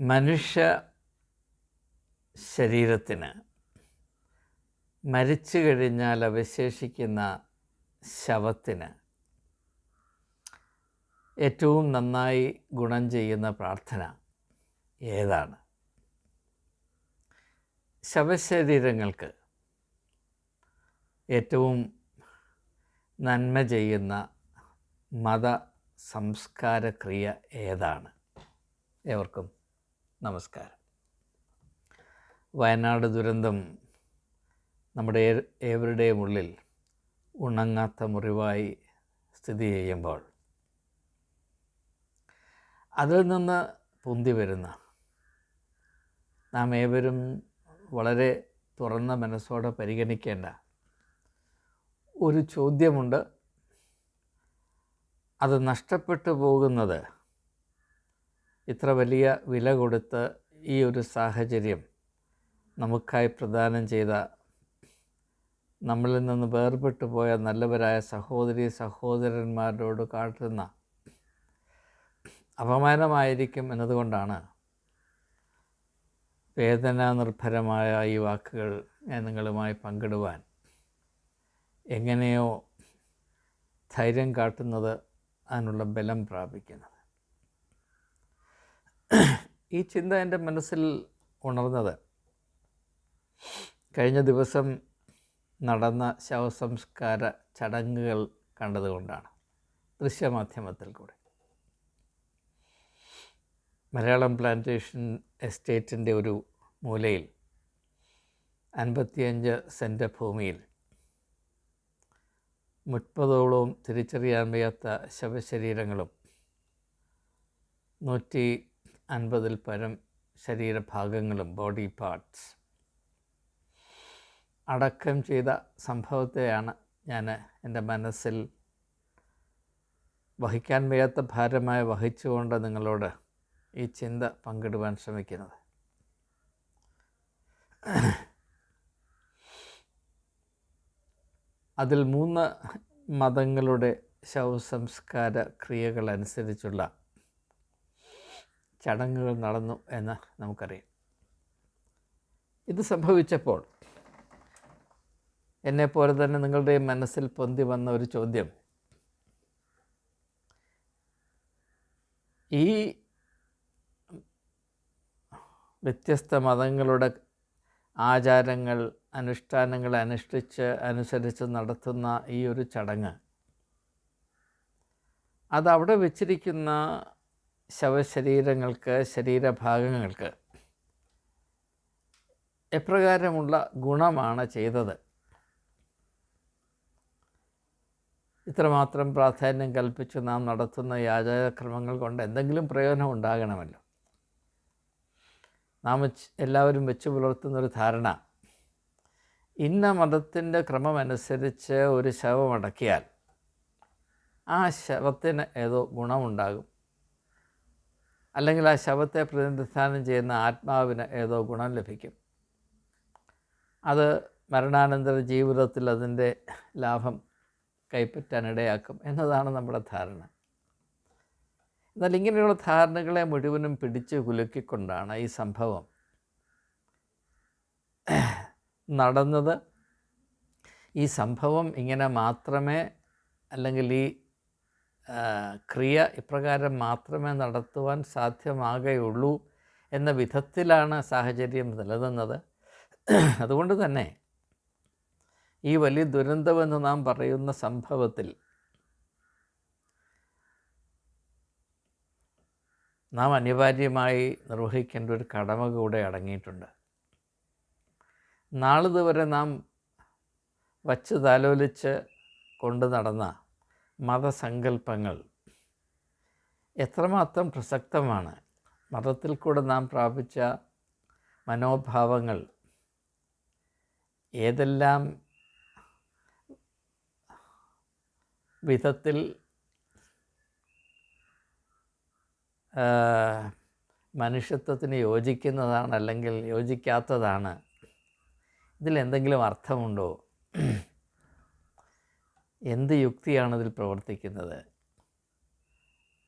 മനുഷ്യ ശരീരത്തിന് മരിച്ചു കഴിഞ്ഞാൽ അവശേഷിക്കുന്ന ശവത്തിന് ഏറ്റവും നന്നായി ഗുണം ചെയ്യുന്ന പ്രാർത്ഥന ഏതാണ്? ശവശരീരങ്ങൾക്ക് ഏറ്റവും നന്മ ചെയ്യുന്ന മത സംസ്കാരക്രിയ ഏതാണ്? ഏവർക്കും. നമസ്കാരം. വയനാട് ദുരന്തം നമ്മുടെ ഏവരുടെയും ഉള്ളിൽ ഉണങ്ങാത്ത മുറിവായി സ്ഥിതി ചെയ്യുമ്പോൾ അതിൽ നിന്ന് പൊന്തി വരുന്ന നാം ഏവരും വളരെ തുറന്ന മനസ്സോടെ പരിഗണിക്കേണ്ട ഒരു ചോദ്യമുണ്ട്. അത് നഷ്ടപ്പെട്ടു പോകുന്നത് ഇത്ര വലിയ വില കൊടുത്ത് ഈ ഒരു സാഹചര്യം നമുക്കായി പ്രദാനം ചെയ്ത നമ്മളിൽ നിന്ന് വേർപെട്ടു പോയ നല്ലവരായ സഹോദരി സഹോദരന്മാരോട് കാട്ടുന്ന അപമാനമായിരിക്കും എന്നതുകൊണ്ടാണ് വേദന നിർഭരമായ ഈ വാക്കുകൾ ഞാൻ നിങ്ങളുമായി പങ്കിടുവാൻ എങ്ങനെയോ ധൈര്യം കാട്ടുന്നത് അതിനുള്ള ബലം പ്രാപിക്കുന്നത്. ഈ ചിന്ത എന്റെ മനസ്സിൽ ഉണർന്നത്. കഴിഞ്ഞ ദിവസം നടന്ന ശവസംസ്കാര ചടങ്ങുകൾ കണ്ടതുകൊണ്ടാണ്. ദൃശ്യമാധ്യമത്തിൽ കൂടെ. മലയാളം പ്ലാന്റേഷൻ എസ്റ്റേറ്റിന്റെ ഒരു മൂലയിൽ അൻപത്തിയഞ്ച് സെന്റ് ഭൂമിയിൽ മുപ്പതോളവും തിരിച്ചറിയാൻ വയ്യാത്ത ശവശരീരങ്ങളും നൂറ്റി അൻപതിൽ പരം ശരീരഭാഗങ്ങളും ബോഡി പാർട്സ് അടക്കം ചെയ്ത സംഭവത്തെയാണ് ഞാൻ എന്റെ മനസ്സിൽ വഹിക്കാൻ വയ്യാത്ത ഭാരമായി വഹിച്ചുകൊണ്ട് നിങ്ങളോട് ഈ ചിന്ത പങ്കിടുവാൻ ശ്രമിക്കുന്നത്. അതിൽ മൂന്ന് മതങ്ങളുടെ ശവസംസ്കാര ക്രിയകൾ അനുസരിച്ചുള്ള ചടങ്ങുകൾ നടന്നു എന്ന് നമുക്കറിയാം. ഇത് സംഭവിച്ചപ്പോൾ എന്നെപ്പോലെ തന്നെ നിങ്ങളുടെ മനസ്സിൽ പൊന്തി വന്ന ഒരു ചോദ്യം. ഈ വ്യത്യസ്ത മതങ്ങളുടെ ആചാരങ്ങൾ അനുഷ്ഠാനങ്ങൾ അനുഷ്ഠിച്ച് അനുസരിച്ച് നടത്തുന്ന ഈ ഒരു ചടങ്ങ് അതവിടെ വെച്ചിരിക്കുന്ന ശവശരീരങ്ങൾക്ക് ശരീരഭാഗങ്ങൾക്ക് എപ്രകാരമുള്ള ഗുണമാണ് ചെയ്തത്? ഇത്രമാത്രം പ്രാധാന്യം കൽപ്പിച്ച് നാം നടത്തുന്ന യാചകക്രമങ്ങൾ കൊണ്ട് എന്തെങ്കിലും പ്രയോജനം ഉണ്ടാകണമല്ലോ. നാം എല്ലാവരും വെച്ച് പുലർത്തുന്നൊരു ധാരണ. ഇന്ന മതത്തിന്റെ ക്രമമനുസരിച്ച് ഒരു ശവം അടക്കിയാൽ ആ ശവത്തിന് ഏതോ ഗുണമുണ്ടാകും. അല്ലെങ്കിൽ ആ ശവത്തെ പ്രതിനിധാനം ചെയ്യുന്ന ആത്മാവിന് ഏതോ ഗുണം ലഭിക്കും. അത് മരണാനന്തര ജീവിതത്തിൽ അതിന്റെ ലാഭം കൈപ്പറ്റാനിടയാക്കും എന്നതാണ് നമ്മുടെ ധാരണ. എന്നാൽ ഇങ്ങനെയുള്ള ധാരണകളെ മുഴുവനും പിടിച്ച് കുലുക്കിക്കൊണ്ടാണ് ഈ സംഭവം നടന്നത്. ഈ സംഭവം ഇങ്ങനെ മാത്രമേ അല്ലെങ്കിൽ ഈ ക്രിയ ഇപ്രകാരം മാത്രമേ നടത്തുവാൻ സാധ്യമാകുകയുള്ളൂ എന്ന വിധത്തിലാണ് സാഹചര്യം നിലനിന്നത്. അതുകൊണ്ട് തന്നെ ഈ വലിയ ദുരന്തമെന്ന് നാം പറയുന്ന സംഭവത്തിൽ നാം അനിവാര്യമായി നിർവഹിക്കേണ്ട ഒരു കടമ കൂടെ അടങ്ങിയിട്ടുണ്ട്. നാളിതുവരെ നാം വച്ച് താലോലിച്ച് കൊണ്ടു നടന്ന മതസങ്കല്പങ്ങൾ എത്രമാത്രം പ്രസക്തമാണ്. മതത്തിൽ കൂടെ നാം പ്രാപിച്ച മനോഭാവങ്ങൾ ഏതെല്ലാം വിധത്തിൽ മനുഷ്യത്വത്തിന് യോജിക്കുന്നതാണ് അല്ലെങ്കിൽ യോജിക്കാത്തതാണ് ഇതിലെന്തെങ്കിലും അർത്ഥമുണ്ടോ? എന്ത് യുക്തിയാണതിൽ പ്രവർത്തിക്കുന്നത്?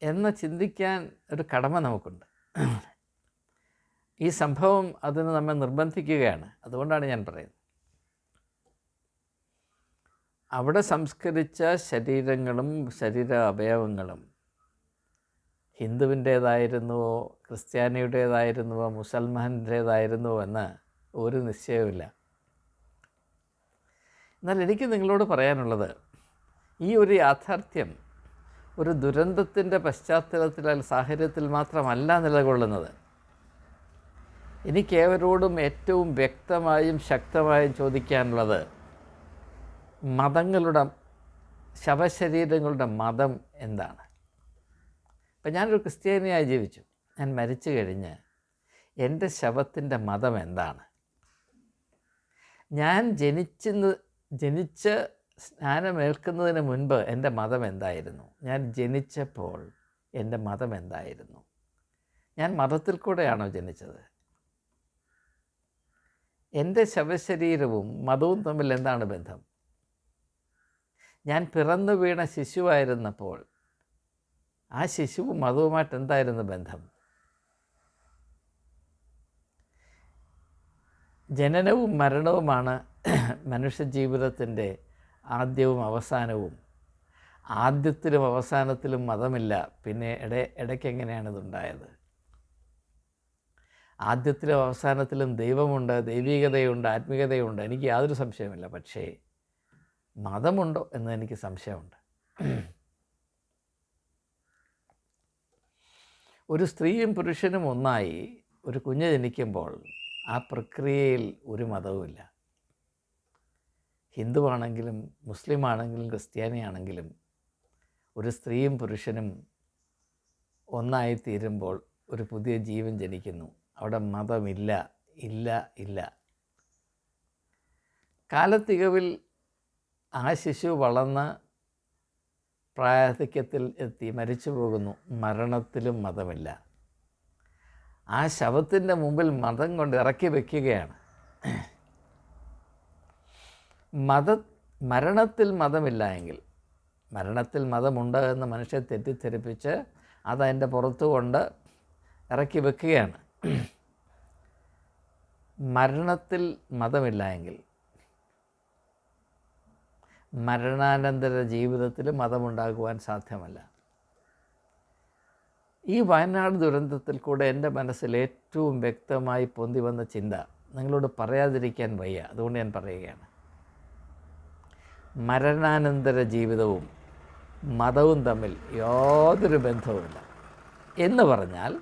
എന്ന് ചിന്തിക്കാൻ ഒരു കടമ നമുക്കുണ്ട്. ഈ സംഭവം അതിന് നമ്മെ നിർബന്ധിക്കുകയാണ്. അതുകൊണ്ടാണ് ഞാൻ പറയുന്നത്. അവിടെ സംസ്കരിച്ച ശരീരങ്ങളും ശരീര അവയവങ്ങളും ഹിന്ദുവിന്റേതായിരുന്നുവോ ക്രിസ്ത്യാനിയുടേതായിരുന്നുവോ മുസൽമാന്റേതായിരുന്നുവോ എന്ന് ഒരു നിശ്ചയവുമില്ല. എന്നാൽ എനിക്ക് നിങ്ങളോട് പറയാനുള്ളത് ഈ ഒരു യാഥാർത്ഥ്യം ഒരു ദുരന്തത്തിന്റെ പശ്ചാത്തലത്തിൽ അല്ലെങ്കിൽ സാഹചര്യത്തിൽ മാത്രമല്ല നിലകൊള്ളുന്നത്. എനിക്കേവരോടും ഏറ്റവും വ്യക്തമായും ശക്തമായും ചോദിക്കാനുള്ളത് മതങ്ങളുടെ ശവശരീരങ്ങളുടെ മതം എന്താണ്? ഇപ്പം ഞാനൊരു ക്രിസ്ത്യാനിയായി ജീവിച്ചു. ഞാൻ മരിച്ചു കഴിഞ്ഞ് എന്റെ ശവത്തിന്റെ മതം എന്താണ്? ഞാൻ ജനിച്ചെന്ന് ജനിച്ച് സ്നാനമേൽക്കുന്നതിന് മുൻപ് എന്റെ മതം എന്തായിരുന്നു? ഞാൻ ജനിച്ചപ്പോൾ എന്റെ മതം എന്തായിരുന്നു? ഞാൻ മതത്തിൽ കൂടെയാണോ ജനിച്ചത്? എന്റെ ശവശരീരവും മതവും തമ്മിൽ എന്താണ് ബന്ധം? ഞാൻ പിറന്നു വീണ ശിശുവായിരുന്നപ്പോൾ ആ ശിശുവും മതവുമായിട്ട് എന്തായിരുന്നു ബന്ധം? ജനനവും മരണവുമാണ് മനുഷ്യ ജീവിതത്തിന്റെ ആദ്യവും അവസാനവും. ആദ്യത്തിലും അവസാനത്തിലും മതമില്ല. പിന്നെ ഇട ഇടയ്ക്ക് എങ്ങനെയാണ് ഇതുണ്ടായത്? ആദ്യത്തിലും അവസാനത്തിലും ദൈവമുണ്ട് ദൈവികതയുണ്ട് ആത്മീയതയുണ്ട് എനിക്ക് യാതൊരു സംശയമില്ല പക്ഷേ മതമുണ്ടോ എന്ന് എനിക്ക് സംശയമുണ്ട്. ഒരു സ്ത്രീയും പുരുഷനും ഒന്നായി ഒരു കുഞ്ഞ് ജനിക്കുമ്പോൾ ആ പ്രക്രിയയിൽ ഒരു മതവുമില്ല. ഹിന്ദുവാണെങ്കിലും മുസ്ലിം ആണെങ്കിലും ക്രിസ്ത്യാനിയാണെങ്കിലും ഒരു സ്ത്രീയും പുരുഷനും ഒന്നായി തീരുമ്പോൾ ഒരു പുതിയ ജീവൻ ജനിക്കുന്നു. അവിടെ മതമില്ല ഇല്ല ഇല്ല. കാലത്തികവിൽ ആ ശിശു വളർന്ന് പ്രായാധിക്യത്തിൽ എത്തി മരിച്ചു പോകുന്നു. മരണത്തിലും മതമില്ല. ആ ശവത്തിന്റെ മുമ്പിൽ മതം കൊണ്ട് ഇറക്കി വയ്ക്കുകയാണ്. മത മരണത്തിൽ മതമില്ല എങ്കിൽ മരണത്തിൽ മതമുണ്ട് എന്ന് മനുഷ്യരെ തെറ്റിദ്ധരിപ്പിച്ച് അതതിന്റെ പുറത്തു കൊണ്ട് ഇറക്കി വെക്കുകയാണ്. മരണത്തിൽ മതമില്ല എങ്കിൽ മരണാനന്തര ജീവിതത്തിൽ മതമുണ്ടാകുവാൻ സാധ്യമല്ല. ഈ വയനാട് ദുരന്തത്തിൽ കൂടെ എന്റെ മനസ്സിൽ ഏറ്റവും വ്യക്തമായി പൊന്തി വന്ന ചിന്ത നിങ്ങളോട് പറയാതിരിക്കാൻ വയ്യ അതുകൊണ്ട് ഞാൻ പറയുകയാണ്. മരണാനന്തര ജീവിതവും മതവും തമ്മിൽ യാതൊരു ബന്ധവുമില്ല. എന്ന് പറഞ്ഞാൽ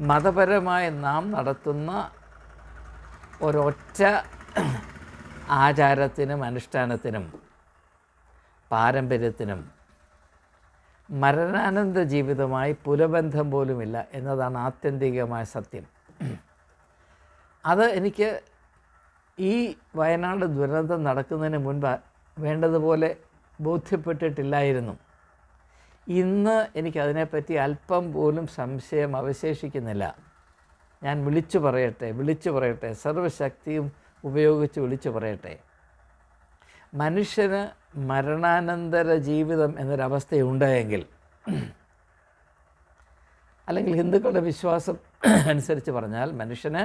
മതപരമായി നാം നടത്തുന്ന ഒരൊറ്റ ആചാരത്തിനും അനുഷ്ഠാനത്തിനും പാരമ്പര്യത്തിനും മരണാനന്ത ജീവിതമായി പുലബന്ധം പോലുമില്ല എന്നതാണ് ആത്യന്തികമായ സത്യം. അത് എനിക്ക് ഈ വയനാട് ദുരന്തം നടക്കുന്നതിന് മുൻപ് വേണ്ടതുപോലെ ബോധ്യപ്പെട്ടിട്ടില്ലായിരുന്നു. ഇന്ന് എനിക്കതിനെപ്പറ്റി അല്പം പോലും സംശയം അവശേഷിക്കുന്നില്ല. ഞാൻ വിളിച്ചു പറയട്ടെ വിളിച്ചു പറയട്ടെ സർവശക്തിയും ഉപയോഗിച്ച് വിളിച്ചു പറയട്ടെ. മനുഷ്യന് മരണാനന്തര ജീവിതം എന്നൊരവസ്ഥയുണ്ടായെങ്കിൽ അല്ലെങ്കിൽ ഹിന്ദുക്കളുടെ വിശ്വാസം അനുസരിച്ച് പറഞ്ഞാൽ മനുഷ്യന്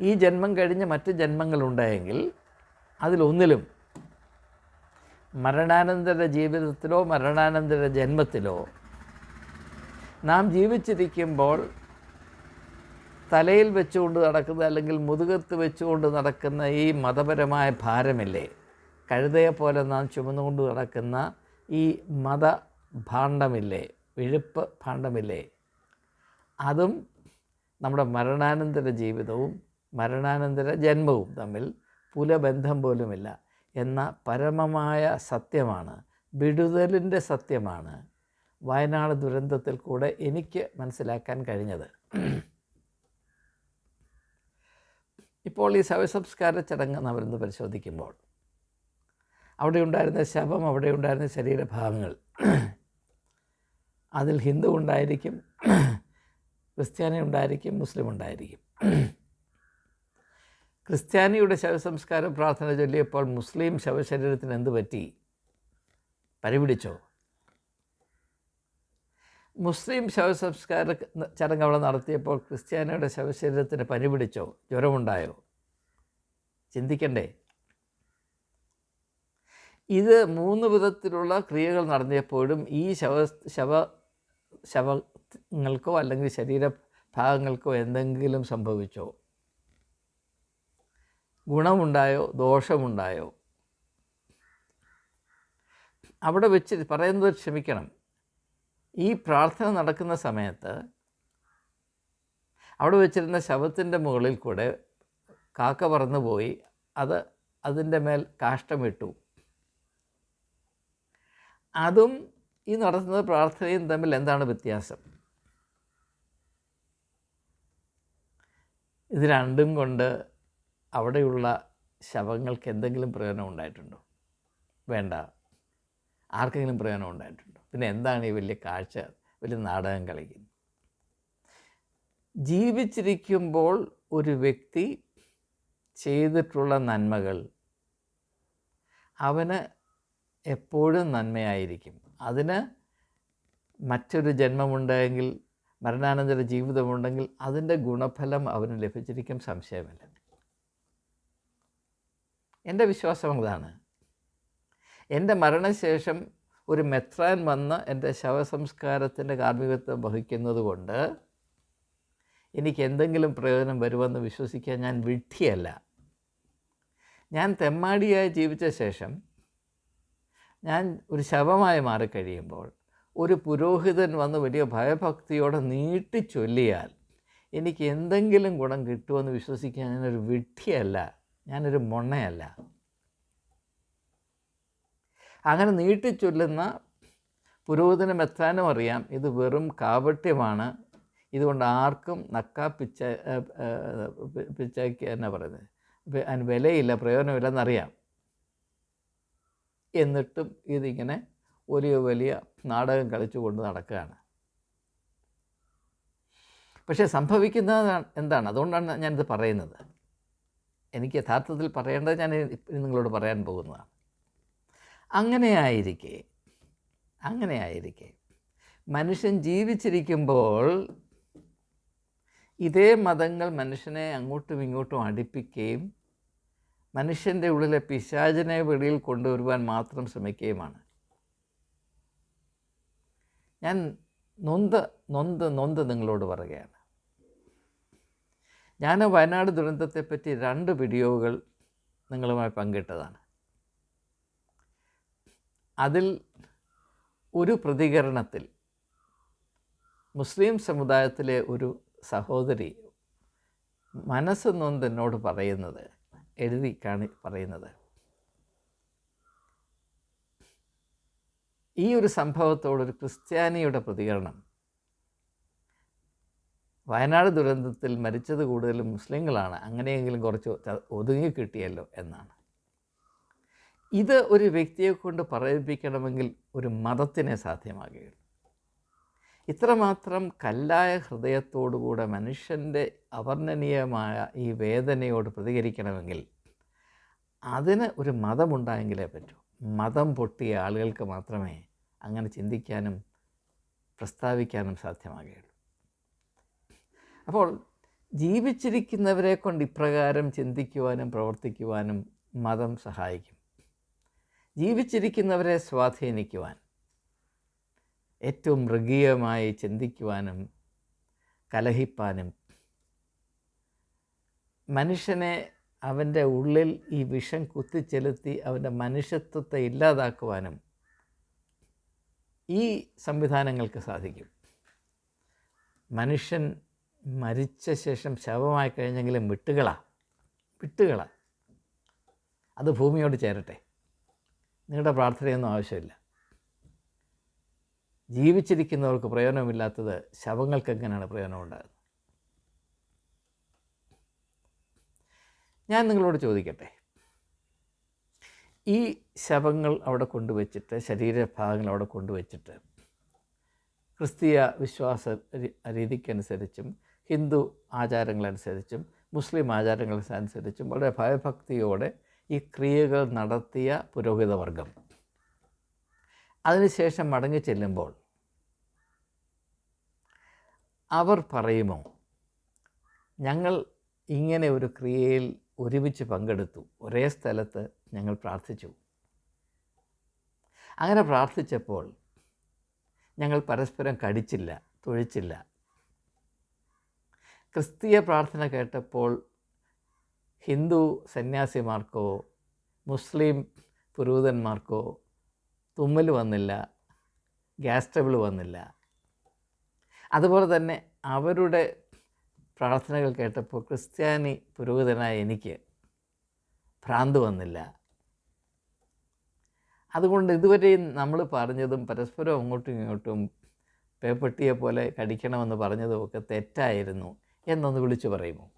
ഈ ജന്മം കഴിഞ്ഞ് മറ്റ് ജന്മങ്ങളുണ്ടായെങ്കിൽ അതിലൊന്നിലും മരണാനന്തര ജീവിതത്തിലോ മരണാനന്തര ജന്മത്തിലോ നാം ജീവിച്ചിരിക്കുമ്പോൾ തലയിൽ വെച്ചുകൊണ്ട് നടക്കുന്ന അല്ലെങ്കിൽ മുതുകത്ത് വെച്ചുകൊണ്ട് നടക്കുന്ന ഈ മതപരമായ ഭാരമില്ലേ? കഴുതയെ പോലെ നാം ചുമന്നുകൊണ്ട് നടക്കുന്ന ഈ മത ഭാണ്ഡമില്ലേ? വിഴുപ്പ് ഭാണ്ഡമില്ലേ? അതും നമ്മുടെ മരണാനന്തര ജീവിതവും മരണാനന്തര ജന്മവും തമ്മിൽ പുലബന്ധം പോലുമില്ല എന്ന പരമമായ സത്യമാണ് വിടുതലിന്റെ സത്യമാണ് വയനാട് ദുരന്തത്തിൽ കൂടെ എനിക്ക് മനസ്സിലാക്കാൻ കഴിഞ്ഞത്. ഇപ്പോൾ ഈ ശവസംസ്കാര ചടങ്ങ് നമ്മളിന്ന് പരിശോധിക്കുമ്പോൾ അവിടെ ഉണ്ടായിരുന്ന ശവം അവിടെ ഉണ്ടായിരുന്ന ശരീരഭാഗങ്ങൾ അതിൽ ഹിന്ദു ഉണ്ടായിരിക്കും ക്രിസ്ത്യാനി ഉണ്ടായിരിക്കും മുസ്ലിം ഉണ്ടായിരിക്കും. ക്രിസ്ത്യാനിയുടെ ശവസംസ്കാര പ്രാർത്ഥന ചൊല്ലിയപ്പോൾ മുസ്ലിം ശവശരീരത്തിന് എന്ത് പറ്റി? പരിപിടിച്ചോ? മുസ്ലിം ശവസംസ്കാര ചടങ്ങ് അവിടെ നടത്തിയപ്പോൾ ക്രിസ്ത്യാനിയുടെ ശവശരീരത്തിന് പരിപിടിച്ചോ? ജ്വരമുണ്ടായോ? ചിന്തിക്കണ്ടേ. ഇത് മൂന്ന് വിധത്തിലുള്ള ക്രിയകൾ നടന്നപ്പോഴും ഈ ശവ ശവ ശവങ്ങൾക്കോ അല്ലെങ്കിൽ ശരീരഭാഗങ്ങൾക്കോ എന്തെങ്കിലും സംഭവിച്ചോ? ഗുണമുണ്ടായോ ദോഷമുണ്ടായോ? അവിടെ വെച്ച് പറയുന്നത് ക്ഷമിക്കണം. ഈ പ്രാർത്ഥന നടക്കുന്ന സമയത്ത് അവിടെ വെച്ചിരുന്ന ശവത്തിന്റെ മുകളിൽ കൂടെ കാക്ക പറന്നുപോയി. അത് അതിന്റെ മേൽ കാഷ്ടമിട്ടു. അതും ഈ നടത്തുന്ന പ്രാർത്ഥനയും തമ്മിൽ എന്താണ് വ്യത്യാസം? ഇത് രണ്ടും കൊണ്ട് അവിടെയുള്ള ശവങ്ങൾക്ക് എന്തെങ്കിലും പ്രയോജനം ഉണ്ടായിട്ടുണ്ടോ? വേണ്ട. ആർക്കെങ്കിലും പ്രയോജനം ഉണ്ടായിട്ടുണ്ടോ? പിന്നെ എന്താണ് ഈ വലിയ കാഴ്ച വലിയ നാടകം കളിക്കുന്നത്? ജീവിച്ചിരിക്കുമ്പോൾ ഒരു വ്യക്തി ചെയ്തിട്ടുള്ള നന്മകൾ അവന് എപ്പോഴും നന്മയായിരിക്കും. അതിന് മറ്റൊരു ജന്മമുണ്ടെങ്കിൽ മരണാനന്തര ജീവിതമുണ്ടെങ്കിൽ അതിന്റെ ഗുണഫലം അവന് ലഭിച്ചിരിക്കും സംശയമില്ല. എന്റെ വിശ്വാസം അതാണ്. എന്റെ മരണശേഷം ഒരു മെത്രാൻ വന്ന് എന്റെ ശവസംസ്കാരത്തിന്റെ കാർമ്മികത്വം വഹിക്കുന്നത് കൊണ്ട് എനിക്ക് എന്തെങ്കിലും പ്രയോജനം വരുമെന്ന് വിശ്വസിക്കാൻ ഞാൻ വിഡ്ഢിയല്ല. ഞാൻ തെമ്മാടിയായി ജീവിച്ച ശേഷം ഞാൻ ഒരു ശവമായി മാറിക്കഴിയുമ്പോൾ ഒരു പുരോഹിതൻ വന്ന് വലിയ ഭയഭക്തിയോടെ നീട്ടി ചൊല്ലിയാൽ എനിക്ക് എന്തെങ്കിലും ഗുണം കിട്ടുമെന്ന് വിശ്വസിക്കാൻ ഞാനൊരു വിഡ്ഢിയല്ല. ഞാനൊരു മൊണ്ണയല്ല. അങ്ങനെ നീട്ടി നീട്ടിച്ചൊല്ലുന്ന പുരോഹിതനും എത്താനും അറിയാം ഇത് വെറും കാപട്യമാണ്. ഇതുകൊണ്ട് ആർക്കും നക്കാ പിച്ച പിച്ചയ്ക്ക് എന്നാ പറയുന്നത്? അതിന് വിലയില്ല പ്രയോജനമില്ല എന്നറിയാം എന്നിട്ടും ഇതിങ്ങനെ വലിയ വലിയ നാടകം കളിച്ചുകൊണ്ട് നടക്കുകയാണ്. പക്ഷേ സംഭവിക്കുന്നത് എന്താണ്? അതുകൊണ്ടാണ് ഞാനിത് പറയുന്നത്. എനിക്ക് യഥാർത്ഥത്തിൽ പറയേണ്ടത് ഞാൻ നിങ്ങളോട് പറയാൻ പോകുന്നതാണ്. അങ്ങനെയായിരിക്കെ അങ്ങനെയായിരിക്കെ മനുഷ്യൻ ജീവിച്ചിരിക്കുമ്പോൾ ഇതേ മതങ്ങൾ മനുഷ്യനെ അങ്ങോട്ടും ഇങ്ങോട്ടും അടുപ്പിക്കുകയും മനുഷ്യന്റെ ഉള്ളിലെ പിശാചിനെ വെളിയിൽ കൊണ്ടുവരുവാൻ മാത്രം ശ്രമിക്കുകയുമാണ് ഞാൻ നൊന്ത് നൊന്ത് നൊന്ത് നിങ്ങളോട് പറയുകയാണ്. ഞാൻ വയനാട് ദുരന്തത്തെപ്പറ്റി രണ്ട് വീഡിയോകൾ നിങ്ങളുമായി പങ്കിട്ടതാണ്. അതിൽ ഒരു പ്രതികരണത്തിൽ മുസ്ലിം സമുദായത്തിലെ ഒരു സഹോദരി മനസ്സ് നൊന്ത് എന്നോട് പറയുന്നത് എഴുതി കാണി പറയുന്നത്. ഈ ഒരു സംഭവത്തോടൊരു ക്രിസ്ത്യാനിയുടെ പ്രതികരണം വയനാട് ദുരന്തത്തിൽ മരിച്ചത് കൂടുതലും മുസ്ലിങ്ങളാണ്. അങ്ങനെയെങ്കിലും കുറച്ച് ഒതുങ്ങി കിട്ടിയല്ലോ എന്നാണ്. ഇത് ഒരു വ്യക്തിയെ കൊണ്ട് പറയിപ്പിക്കണമെങ്കിൽ ഒരു മതത്തിനെ സാധ്യമാകുകയുള്ളൂ ഇത്രമാത്രം കല്ലായ ഹൃദയത്തോടുകൂടെ മനുഷ്യന്റെ അവർണനീയമായ ഈ വേദനയോട് പ്രതികരിക്കണമെങ്കിൽ അതിന് ഒരു മതമുണ്ടായെങ്കിലേ പറ്റൂ. മതം പൊട്ടിയ ആളുകൾക്ക് മാത്രമേ അങ്ങനെ ചിന്തിക്കാനും പ്രസ്താവിക്കാനും സാധ്യമാകുകയുള്ളൂ അപ്പോൾ ജീവിച്ചിരിക്കുന്നവരെ കൊണ്ട് ഇപ്രകാരം ചിന്തിക്കുവാനും പ്രവർത്തിക്കുവാനും മതം സഹായിക്കും. ജീവിച്ചിരിക്കുന്നവരെ സ്വാധീനിക്കുവാൻ ഏറ്റവും മൃഗീയമായി ചിന്തിക്കുവാനും കലഹിപ്പാനും മനുഷ്യനെ അവന്റെ ഉള്ളിൽ ഈ വിഷം കുത്തിച്ചെലുത്തി അവന്റെ മനുഷ്യത്വത്തെ ഇല്ലാതാക്കുവാനും ഈ സംവിധാനങ്ങൾക്ക് സാധിക്കും. മനുഷ്യൻ മരിച്ച ശേഷം ശവമായി കഴിഞ്ഞെങ്കിലും വിട്ടുകളാണ് വിട്ടുകളാണ് അത് ഭൂമിയോട് ചേരട്ടെ. നിങ്ങളുടെ പ്രാർത്ഥനയൊന്നും ആവശ്യമില്ല. ജീവിച്ചിരിക്കുന്നവർക്ക് പ്രയോജനമില്ലാത്തത് ശവങ്ങൾക്ക് എങ്ങനെയാണ് പ്രയോജനം ഉണ്ടാകുന്നത് ഞാൻ നിങ്ങളോട് ചോദിക്കട്ടെ. ഈ ശവങ്ങൾ അവിടെ കൊണ്ടുവച്ചിട്ട് ശരീരഭാഗങ്ങൾ അവിടെ കൊണ്ടുവച്ചിട്ട് ക്രിസ്തീയ വിശ്വാസ രീതിക്കനുസരിച്ചും ഹിന്ദു ആചാരങ്ങളനുസരിച്ചും മുസ്ലിം ആചാരങ്ങൾ അനുസരിച്ചും വളരെ ഭയഭക്തിയോടെ ഈ ക്രിയകൾ നടത്തിയ പുരോഹിതവർഗം. അതിനുശേഷം മടങ്ങി ചെല്ലുമ്പോൾ അവർ പറയുമോ ഞങ്ങൾ ഇങ്ങനെ ഒരു ക്രിയയിൽ ഒരുമിച്ച് പങ്കെടുത്തു. ഒരേ സ്ഥലത്ത് ഞങ്ങൾ പ്രാർത്ഥിച്ചു. അങ്ങനെ പ്രാർത്ഥിച്ചപ്പോൾ ഞങ്ങൾ പരസ്പരം കടിച്ചില്ല തുഴിച്ചില്ല. ക്രിസ്തീയ പ്രാർത്ഥന കേട്ടപ്പോൾ ഹിന്ദു സന്യാസിമാർക്കോ മുസ്ലിം പുരോഹിതന്മാർക്കോ തുമ്മൽ വന്നില്ല ഗ്യാസ് ട്രബിൾ വന്നില്ല. അതുപോലെ തന്നെ അവരുടെ പ്രാർത്ഥനകൾ കേട്ടപ്പോൾ ക്രിസ്ത്യാനി പുരോഹിതനായ എനിക്ക് ഭ്രാന്ത് വന്നില്ല. അതുകൊണ്ട് ഇതുവരെയും നമ്മൾ പറഞ്ഞതും പരസ്പരം അങ്ങോട്ടും ഇങ്ങോട്ടും പേപ്പട്ടിയെ പോലെ കടിക്കണമെന്ന് പറഞ്ഞതുമൊക്കെ തെറ്റായിരുന്നു. എന്നൊന്ന് വിളിച്ചു പറയുമോ?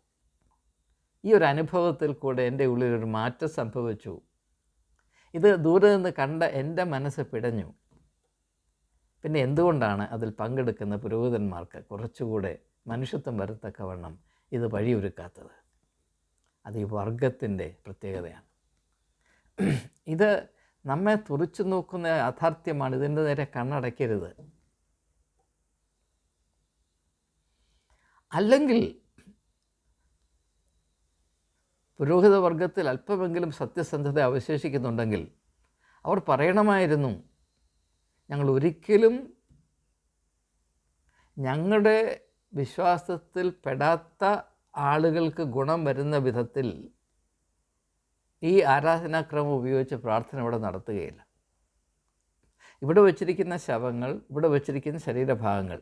ഈ ഒരു അനുഭവത്തിൽ കൂടെ എന്റെ ഉള്ളിലൊരു മാറ്റം സംഭവിച്ചു. ഇത് ദൂരെ നിന്ന് കണ്ട എന്റെ മനസ്സ് പിടഞ്ഞു. പിന്നെ എന്തുകൊണ്ടാണ് അതിൽ പങ്കെടുക്കുന്ന പുരോഹിതന്മാർക്ക് കുറച്ചുകൂടെ മനുഷ്യത്വം വരത്തക്കവണ്ണം ഇത് വഴിയൊരുക്കാത്തത്? അത് ഈ വർഗത്തിന്റെ പ്രത്യേകതയാണ്. ഇത് നമ്മെ തുറച്ചു നോക്കുന്ന യാഥാർത്ഥ്യമാണ്. ഇതിന്റെ നേരെ കണ്ണടയ്ക്കരുത്. അല്ലെങ്കിൽ പുരോഹിത വർഗത്തിൽ അല്പമെങ്കിലും സത്യസന്ധത അവശേഷിക്കുന്നുണ്ടെങ്കിൽ അവർ പറയണമായിരുന്നു ഞങ്ങൾ ഒരിക്കലും ഞങ്ങളുടെ വിശ്വാസത്തിൽ പെടാത്ത ആളുകൾക്ക് ഗുണം വരുന്ന വിധത്തിൽ ഈ ആരാധനാക്രമം ഉപയോഗിച്ച് പ്രാർത്ഥന ഇവിടെ നടത്തുകയില്ല. ഇവിടെ വച്ചിരിക്കുന്ന ശവങ്ങൾ ഇവിടെ വച്ചിരിക്കുന്ന ശരീരഭാഗങ്ങൾ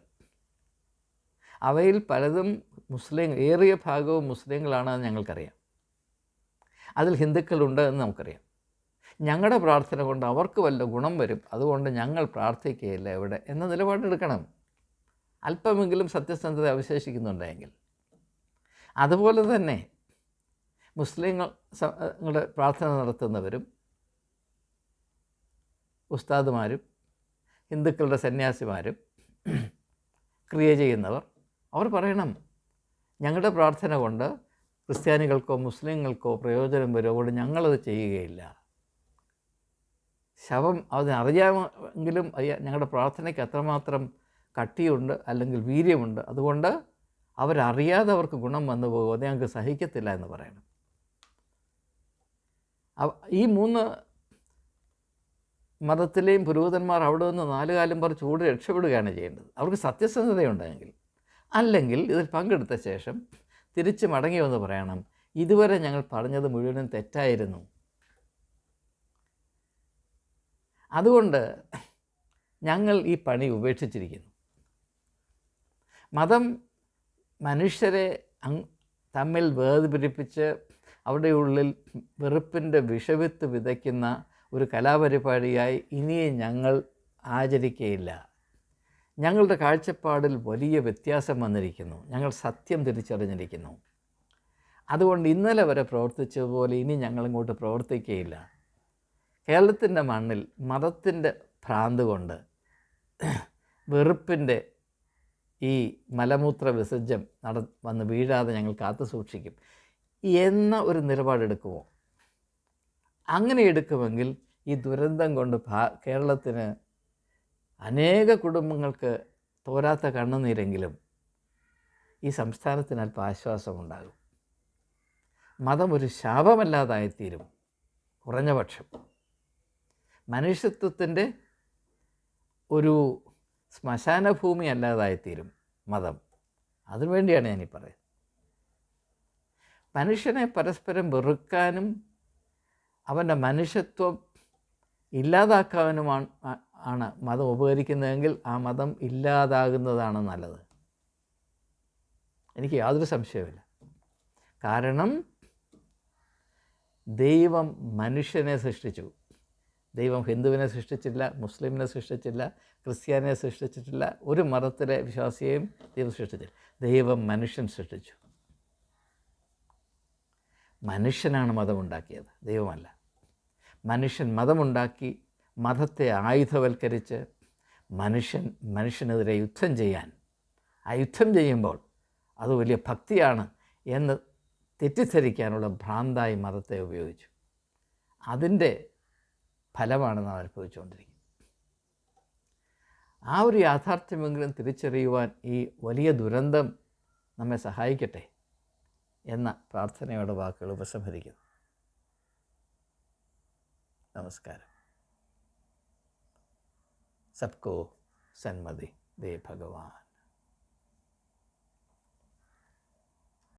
അവയിൽ പലതും മുസ്ലിം ഏറിയ ഭാഗവും മുസ്ലിങ്ങളാണെന്ന് ഞങ്ങൾക്കറിയാം. അതിൽ ഹിന്ദുക്കളുണ്ട് എന്ന് നമുക്കറിയാം. ഞങ്ങളുടെ പ്രാർത്ഥന കൊണ്ട് അവർക്ക് വല്ല ഗുണം വരും അതുകൊണ്ട് ഞങ്ങൾ പ്രാർത്ഥിക്കുകയില്ല ഇവിടെ എന്ന നിലപാടെടുക്കണം. അല്പമെങ്കിലും സത്യസന്ധത അവശേഷിക്കുന്നുണ്ടെങ്കിൽ. അതുപോലെ തന്നെ മുസ്ലിങ്ങൾ പ്രാർത്ഥന നടത്തുന്നവരും ഉസ്താദുമാരും ഹിന്ദുക്കളുടെ സന്യാസിമാരും ക്രിയ ചെയ്യുന്നവർ അവർ പറയണം ഞങ്ങളുടെ പ്രാർത്ഥന കൊണ്ട് ക്രിസ്ത്യാനികൾക്കോ മുസ്ലിങ്ങൾക്കോ പ്രയോജനം വരുമോ അതുകൊണ്ട് ഞങ്ങളത് ചെയ്യുകയില്ല. ശവം അതിനറിയാമെങ്കിലും ഞങ്ങളുടെ പ്രാർത്ഥനയ്ക്ക് അത്രമാത്രം കട്ടിയുണ്ട് അല്ലെങ്കിൽ വീര്യമുണ്ട്. അതുകൊണ്ട് അവരറിയാതെ അവർക്ക് ഗുണം വന്നു പോകും അത് ഞങ്ങൾക്ക് സഹിക്കത്തില്ല എന്ന് പറയണം. ഈ മൂന്ന് മതത്തിലെയും പുരോഹിതന്മാർ അവിടെ നിന്ന് നാലുകാലം പറ ചൂട് രക്ഷപ്പെടുകയാണ് ചെയ്യേണ്ടത്. അവർക്ക് സത്യസന്ധതയുണ്ടെങ്കിൽ അല്ലെങ്കിൽ ഇതിൽ പങ്കെടുത്ത ശേഷം തിരിച്ച് മടങ്ങി വന്ന് പറയണം ഇതുവരെ ഞങ്ങൾ പറഞ്ഞത് മുഴുവനും തെറ്റായിരുന്നു. അതുകൊണ്ട് ഞങ്ങൾ ഈ പണി ഉപേക്ഷിച്ചിരിക്കുന്നു. മതം മനുഷ്യരെ തമ്മിൽ വേർതിരിപ്പിച്ച് അവിടെ ഉള്ളിൽ വെറുപ്പിന്റെ വിഷവിത്ത് വിതയ്ക്കുന്ന ഒരു കലാപരിപാടിയായി ഇനിയും ഞങ്ങൾ ആചരിക്കുകയില്ല ഞങ്ങളുടെ കാഴ്ചപ്പാടിൽ വലിയ വ്യത്യാസം വന്നിരിക്കുന്നു. ഞങ്ങൾ സത്യം തിരിച്ചറിഞ്ഞിരിക്കുന്നു. അതുകൊണ്ട് ഇന്നലെ വരെ പ്രവർത്തിച്ചതുപോലെ ഇനി ഞങ്ങളിങ്ങോട്ട് പ്രവർത്തിക്കുകയില്ല. കേരളത്തിന്റെ മണ്ണിൽ മതത്തിന്റെ ഭ്രാന്ത് കൊണ്ട് വെറുപ്പിന്റെ ഈ മലമൂത്ര വിസർജ്യം നട വന്ന് വീഴാതെ ഞങ്ങൾ കാത്തു സൂക്ഷിക്കും. എന്ന ഒരു നിലപാടെടുക്കുമോ അങ്ങനെ എടുക്കുമെങ്കിൽ ഈ ദുരന്തം കൊണ്ട് കേരളത്തിന് അനേക കുടുംബങ്ങൾക്ക് തോരാത്ത കണ്ണുനീരെങ്കിലും ഈ സംസ്ഥാനത്തിന് അല്പം ആശ്വാസമുണ്ടാകും. മതം ഒരു ശാപമല്ലാതായിത്തീരും. കുറഞ്ഞ പക്ഷം. മനുഷ്യത്വത്തിന്റെ ഒരു ശ്മശാന ഭൂമി അല്ലാതായിത്തീരും മതം. അതിനുവേണ്ടിയാണ് ഞാനീ പറയുന്നത്. മനുഷ്യനെ പരസ്പരം വെറുക്കാനും അവന്റെ മനുഷ്യത്വം ഇല്ലാതാക്കാനുമാണ് ആണ് മതം ഉപകരിക്കുന്നതെങ്കിൽ ആ മതം ഇല്ലാതാകുന്നതാണ് നല്ലത്. എനിക്ക് യാതൊരു സംശയവുമില്ല. കാരണം ദൈവം മനുഷ്യനെ സൃഷ്ടിച്ചു. ദൈവം ഹിന്ദുവിനെ സൃഷ്ടിച്ചില്ല മുസ്ലിമിനെ സൃഷ്ടിച്ചില്ല ക്രിസ്ത്യാനിയെ സൃഷ്ടിച്ചിട്ടില്ല ഒരു മതത്തിലെ വിശ്വാസിയെയും ദൈവം സൃഷ്ടിച്ചില്ല ദൈവം മനുഷ്യൻ സൃഷ്ടിച്ചു. മനുഷ്യനാണ് മതമുണ്ടാക്കിയത്. ദൈവമല്ല. മനുഷ്യൻ മതമുണ്ടാക്കി മതത്തെ ആയുധവൽക്കരിച്ച് മനുഷ്യൻ മനുഷ്യനെതിരെ യുദ്ധം ചെയ്യാൻ. ആ യുദ്ധം ചെയ്യുമ്പോൾ അത് വലിയ ഭക്തിയാണ് എന്ന് തെറ്റിദ്ധരിക്കാനുള്ള ഭ്രാന്തായി മതത്തെ ഉപയോഗിച്ചു. അതിന്റെ ഫലമാണ് നാം അനുഭവിച്ചുകൊണ്ടിരിക്കുന്നത്. ആ ഒരു യാഥാർത്ഥ്യമെങ്കിലും തിരിച്ചറിയുവാൻ ഈ വലിയ ദുരന്തം നമ്മെ സഹായിക്കട്ടെ എന്ന പ്രാർത്ഥനയോടെ വാക്കുകൾ ഉപസംഹരിക്കുന്നു. നമസ്കാരം. सबको सन्मति दे भगवान।